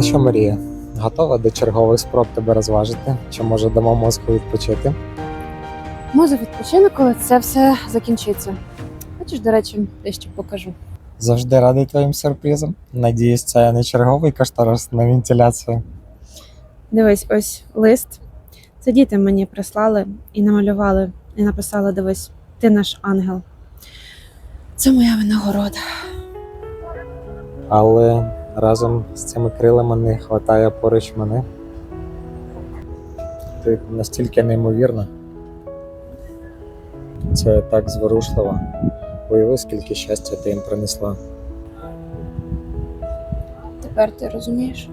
Ну що, Марія, готова до чергових спроб тебе розважити? Чи може дамо мозку відпочити? Може відпочину, коли це все закінчиться. Хочеш, до речі, дещо покажу. Завжди радий твоїм сюрпризам. Надіюсь, це не черговий кошторис на вентиляцію. Дивись, ось лист. Це діти мені прислали і намалювали, і написали: дивись, ти наш ангел. Це моя винагорода. Але разом з цими крилами не вистачає поруч мене. Ти настільки неймовірна. Це так зворушливо. Уяви, скільки щастя ти їм принесла. Тепер ти розумієш?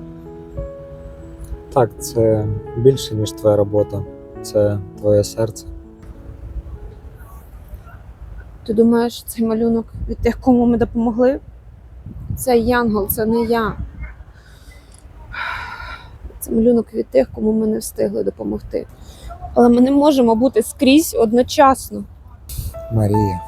Так, це більше, ніж твоя робота. Це твоє серце. Ти думаєш, цей малюнок від тих, кому ми допомогли? Це Янгол, це не я. Це малюнок від тих, кому ми не встигли допомогти. Але ми не можемо бути скрізь одночасно. Марія.